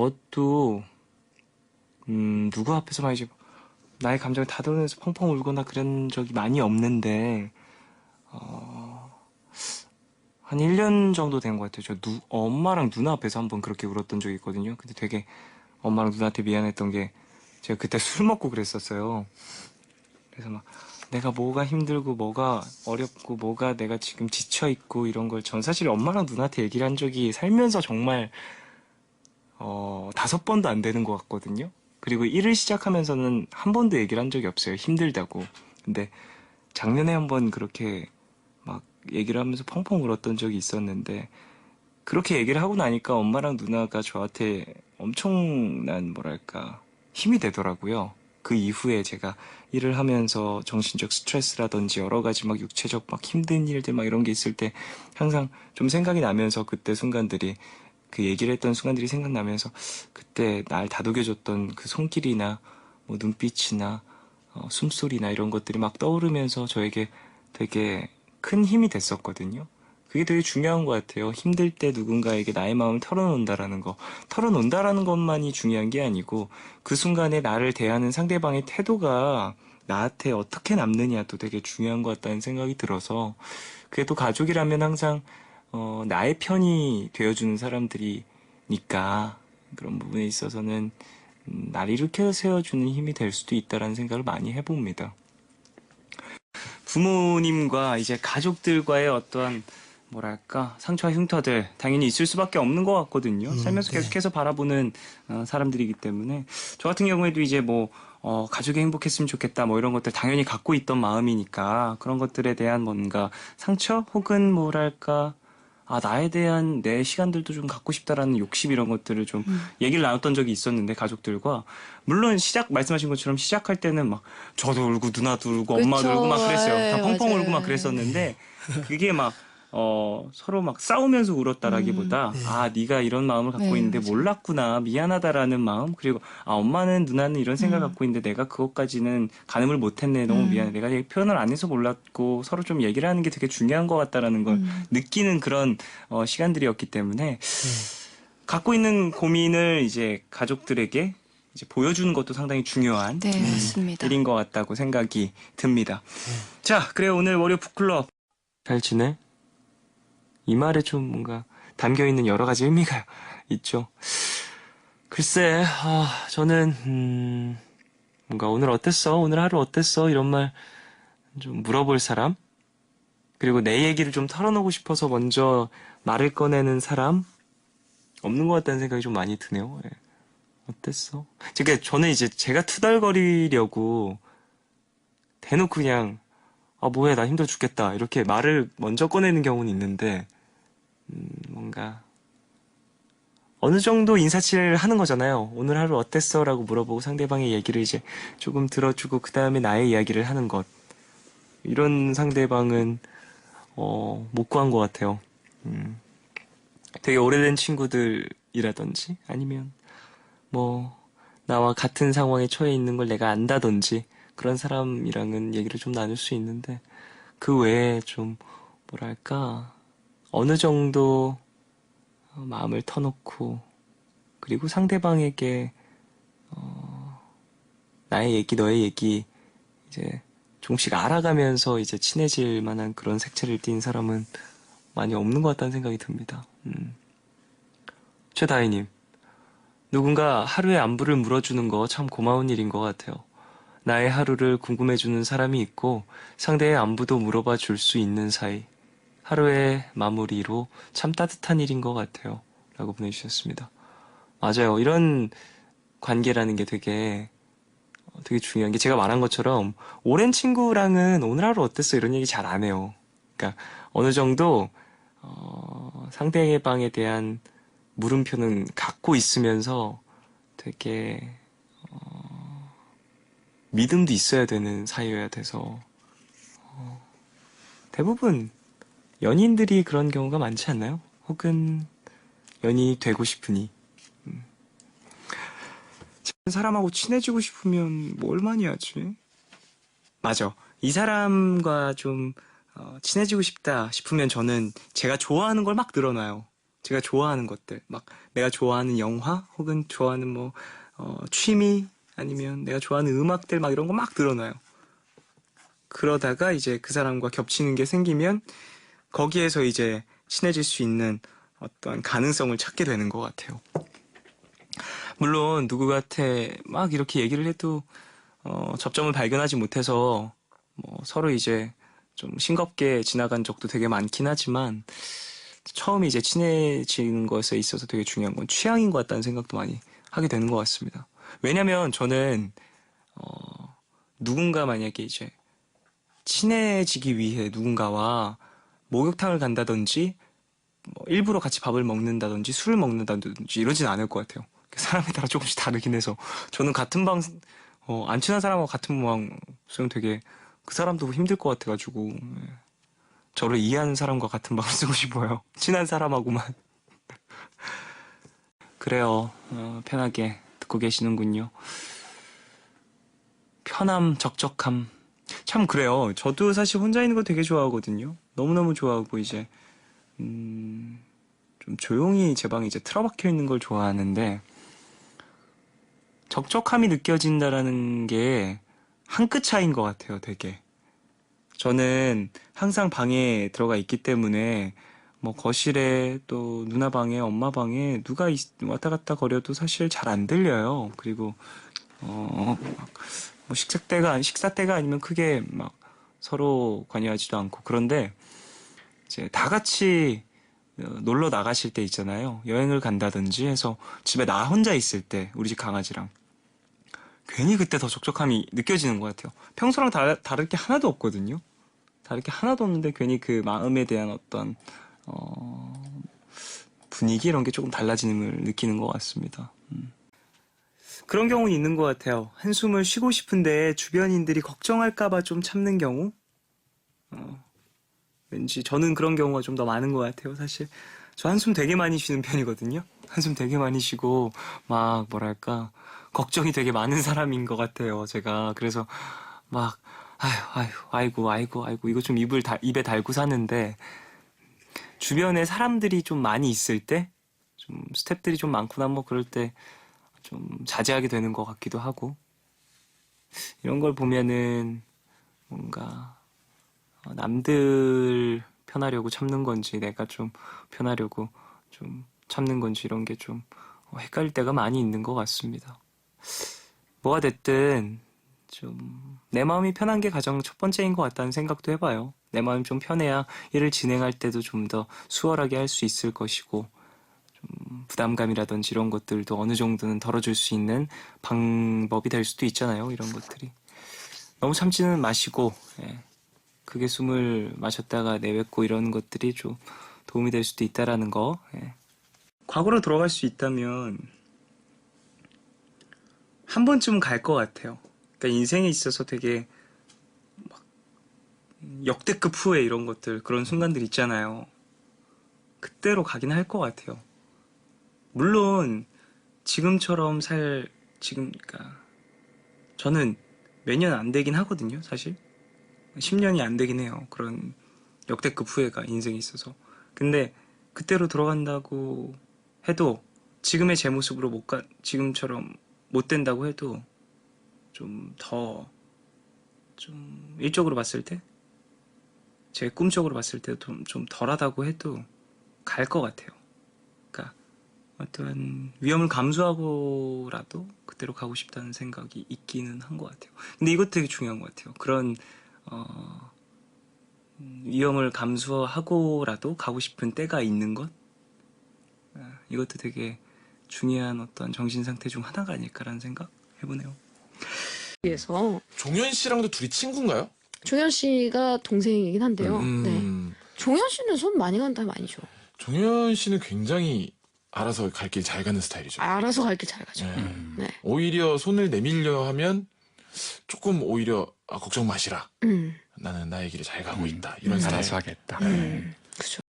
저도 음, 누구 앞에서 막 이제 나의 감정을 다 드러내서 펑펑 울거나 그런 적이 많이 없는데 어, 한 1년 정도 된 것 같아요. 저 누, 엄마랑 누나 앞에서 한번 그렇게 울었던 적이 있거든요. 근데 되게 엄마랑 누나한테 미안했던 게 제가 그때 술 먹고 그랬었어요. 그래서 막 내가 뭐가 힘들고 뭐가 어렵고 뭐가 내가 지금 지쳐 있고 이런 걸 전 사실 엄마랑 누나한테 얘기를 한 적이 살면서 정말 어 다섯 번도 안 되는 것 같거든요. 그리고 일을 시작하면서는 한 번도 얘기를 한 적이 없어요. 힘들다고. 근데 작년에 한 번 그렇게 막 얘기를 하면서 펑펑 울었던 적이 있었는데 그렇게 얘기를 하고 나니까 엄마랑 누나가 저한테 엄청난 뭐랄까 힘이 되더라고요. 그 이후에 제가 일을 하면서 정신적 스트레스라든지 여러 가지 막 육체적 막 힘든 일들 막 이런 게 있을 때 항상 좀 생각이 나면서 그때 순간들이 그 얘기를 했던 순간들이 생각나면서 그때 날 다독여줬던 그 손길이나 뭐 눈빛이나 어, 숨소리나 이런 것들이 막 떠오르면서 저에게 되게 큰 힘이 됐었거든요. 그게 되게 중요한 것 같아요. 힘들 때 누군가에게 나의 마음을 털어놓는다라는 거. 털어놓는다라는 것만이 중요한 게 아니고 그 순간에 나를 대하는 상대방의 태도가 나한테 어떻게 남느냐도 되게 중요한 것 같다는 생각이 들어서 그게 또 가족이라면 항상 어, 나의 편이 되어주는 사람들이니까 그런 부분에 있어서는 음, 날 일으켜 세워주는 힘이 될 수도 있다라는 생각을 많이 해봅니다. 부모님과 이제 가족들과의 어떠한 뭐랄까 상처와 흉터들 당연히 있을 수밖에 없는 것 같거든요. 음, 살면서 네. 계속해서 바라보는 어, 사람들이기 때문에 저 같은 경우에도 이제 뭐 어, 가족이 행복했으면 좋겠다 뭐 이런 것들 당연히 갖고 있던 마음이니까 그런 것들에 대한 뭔가 상처 혹은 뭐랄까 아 나에 대한 내 시간들도 좀 갖고 싶다라는 욕심 이런 것들을 좀 얘기를 나눴던 적이 있었는데 가족들과 물론 시작 말씀하신 것처럼 시작할 때는 막 저도 울고 누나도 울고 엄마도. 울고 막 그랬어요. 다 네, 펑펑. 울고 막 그랬었는데 그게 막 어, 서로 막 싸우면서 울었다라기보다 음. 아 네가 이런 마음을 갖고 네, 있는데 맞아요. 몰랐구나 미안하다라는 마음 그리고 아 엄마는 누나는 이런 생각 음. 갖고 있는데 내가 그것까지는 가늠을 못했네 너무 음. 미안해 내가 얘 표현을 안 해서 몰랐고 서로 좀 얘기를 하는 게 되게 중요한 것 같다라는 걸 음. 느끼는 그런 어, 시간들이었기 때문에 갖고 있는 고민을 이제 가족들에게 이제 보여주는 것도 상당히 중요한 네, 맞습니다. 일인 것 같다고 생각이 듭니다. 자, 그래 오늘 월요 북클럽 잘 지내? 이 말에 좀 뭔가 담겨 있는 여러 가지 의미가 있죠. 글쎄, 아, 저는 음, 뭔가 오늘 어땠어? 오늘 하루 어땠어? 이런 말 좀 물어볼 사람? 그리고 내 얘기를 좀 털어놓고 싶어서 먼저 말을 꺼내는 사람? 없는 것 같다는 생각이 좀 많이 드네요. 예. 어땠어? 그러니까 저는 이제 제가 투덜거리려고 대놓고 그냥 아 뭐해 나 힘들어 죽겠다 이렇게 말을 먼저 꺼내는 경우는 있는데 음, 뭔가 어느 정도 인사치레를 하는 거잖아요. 오늘 하루 어땠어? 라고 물어보고 상대방의 얘기를 이제 조금 들어주고 그 다음에 나의 이야기를 하는 것 이런 상대방은 어, 못 구한 것 같아요. 음, 되게 오래된 친구들이라든지 아니면 뭐 나와 같은 상황에 처해 있는 걸 내가 안다든지 그런 사람이랑은 얘기를 좀 나눌 수 있는데 그 외에 좀 뭐랄까 어느 정도 어, 마음을 터놓고 그리고 상대방에게 어, 나의 얘기 너의 얘기 이제 조금씩 알아가면서 이제 친해질 만한 그런 색채를 띈 사람은 많이 없는 것 같다는 생각이 듭니다. 음. 최다희님 누군가 하루의 안부를 물어주는 거 참 고마운 일인 것 같아요. 나의 하루를 궁금해주는 사람이 있고 상대의 안부도 물어봐 줄 수 있는 사이. 하루의 마무리로 참 따뜻한 일인 것 같아요. 라고 보내주셨습니다. 맞아요. 이런 관계라는 게 되게, 어, 되게 중요한 게 제가 말한 것처럼 오랜 친구랑은 오늘 하루 어땠어? 이런 얘기 잘 안 해요. 그러니까 어느 정도, 어, 상대방에 대한 물음표는 갖고 있으면서 되게 어, 믿음도 있어야 되는 사이여야 돼서 어, 대부분 연인들이 그런 경우가 많지 않나요? 혹은 연인이 되고 싶으니 음. 사람하고 친해지고 싶으면 뭘 많이 하지? 맞아. 이 사람과 좀 어, 친해지고 싶다 싶으면 저는 제가 좋아하는 걸 막 늘어놔요. 제가 좋아하는 것들, 막 내가 좋아하는 영화 혹은 좋아하는 뭐 어, 취미 아니면 내가 좋아하는 음악들 막 이런 거 막 늘어놔요. 그러다가 이제 그 사람과 겹치는 게 생기면 거기에서 이제 친해질 수 있는 어떤 가능성을 찾게 되는 것 같아요. 물론 누구한테 막 이렇게 얘기를 해도 어, 접점을 발견하지 못해서 뭐 서로 이제 좀 싱겁게 지나간 적도 되게 많긴 하지만 처음 이제 친해지는 것에 있어서 되게 중요한 건 취향인 것 같다는 생각도 많이 하게 되는 것 같습니다. 왜냐면 저는 어, 누군가 만약에 이제 친해지기 위해 누군가와 목욕탕을 간다든지 뭐 일부러 같이 밥을 먹는다든지 술을 먹는다든지 이러진 않을 것 같아요. 사람에 따라 조금씩 다르긴 해서 저는 같은 방, 어, 안 친한 사람하고 같은 방 쓰면 되게 그 사람도 힘들 것 같아가지고 예. 저를 이해하는 사람과 같은 방을 쓰고 싶어요. 친한 사람하고만. 그래요. 어, 편하게 듣고 계시는군요. 편함, 적적함. 참 그래요. 저도 사실 혼자 있는 거 되게 좋아하거든요. 너무너무 좋아하고 이제 음, 좀 조용히 제 방에 이제 틀어박혀 있는 걸 좋아하는데 적적함이 느껴진다라는 게 한 끗 차이인 것 같아요, 되게. 저는 항상 방에 들어가 있기 때문에 뭐 거실에 또 누나 방에 엄마 방에 누가 있- 왔다 갔다 거려도 사실 잘 안 들려요. 그리고 어, 막 뭐 식사 때가 식사 때가 아니면 크게 막 서로 관여하지도 않고 그런데 이제 다 같이 어, 놀러 나가실 때 있잖아요. 여행을 간다든지 해서 집에 나 혼자 있을 때 우리 집 강아지랑 괜히 그때 더 적적함이 느껴지는 것 같아요. 평소랑 다, 다를 게 하나도 없거든요. 다를 게 하나도 없는데 괜히 그 마음에 대한 어떤 어, 분위기 이런 게 조금 달라지는 걸 느끼는 것 같습니다. 음. 그런 경우는 있는 것 같아요. 한숨을 쉬고 싶은데 주변인들이 걱정할까봐 좀 참는 경우. 어, 왠지 저는 그런 경우가 좀 더 많은 것 같아요. 사실 저 한숨 되게 많이 쉬는 편이거든요. 한숨 되게 많이 쉬고 막 뭐랄까 걱정이 되게 많은 사람인 것 같아요. 제가 그래서 막 아휴 아휴 아이고 아이고 아이고 이거 좀 입을 다, 입에 달고 사는데 주변에 사람들이 좀 많이 있을 때 좀 스탭들이 좀 많구나 뭐 그럴 때 좀 자제하게 되는 것 같기도 하고 이런 걸 보면은 뭔가 어, 남들 편하려고 참는 건지 내가 좀 편하려고 좀 참는 건지 이런 게 좀 헷갈릴 때가 많이 있는 것 같습니다. 뭐가 됐든 좀 내 마음이 편한 게 가장 첫 번째인 것 같다는 생각도 해봐요. 내 마음이 좀 편해야 일을 진행할 때도 좀 더 수월하게 할 수 있을 것이고 좀 부담감이라든지 이런 것들도 어느 정도는 덜어줄 수 있는 방법이 될 수도 있잖아요. 이런 것들이 너무 참지는 마시고 예. 크게 숨을 마셨다가 내뱉고 이런 것들이 좀 도움이 될 수도 있다라는 거. 예. 과거로 돌아갈 수 있다면 한 번쯤은 갈 것 같아요. 그러니까 인생에 있어서 되게 막 역대급 후회 이런 것들 그런 순간들 있잖아요. 그때로 가긴 할 것 같아요. 물론 지금처럼 살 지금 그러니까 저는 몇년안 되긴 하거든요, 사실. 10년이 안 되긴 해요. 그런 역대급 후회가 인생에 있어서. 근데 그때로 돌아간다고 해도 지금의 제 모습으로 못 가, 지금처럼 못 된다고 해도 좀 더, 좀 일적으로 봤을 때, 제 꿈적으로 봤을 때 좀, 좀 덜하다고 해도 갈 것 같아요. 어떤 위험을 감수하고라도 그때로 가고 싶다는 생각이 있기는 한 것 같아요. 근데 이것도 되게 중요한 것 같아요. 그런 어, 음, 위험을 감수하고라도 가고 싶은 때가 있는 것 아, 이것도 되게 중요한 어떤 정신 상태 중 하나가 아닐까라는 생각 해보네요. 위해서 종현 씨랑도 둘이 친구인가요? 종현 씨가 동생이긴 한데요. 네. 음, 종현 씨는 손 많이 간다 많이 줘. 종현 씨는 굉장히 알아서 갈 길 잘 가는 스타일이죠. 알아서 갈 길 잘 가죠. 네. 네. 오히려 손을 내밀려 하면 조금 오히려 아, 걱정 마시라. 음. 나는 나의 길을 잘 가고 있다. 이런 음. 스타일. 알아서 하겠다. 음. 그죠.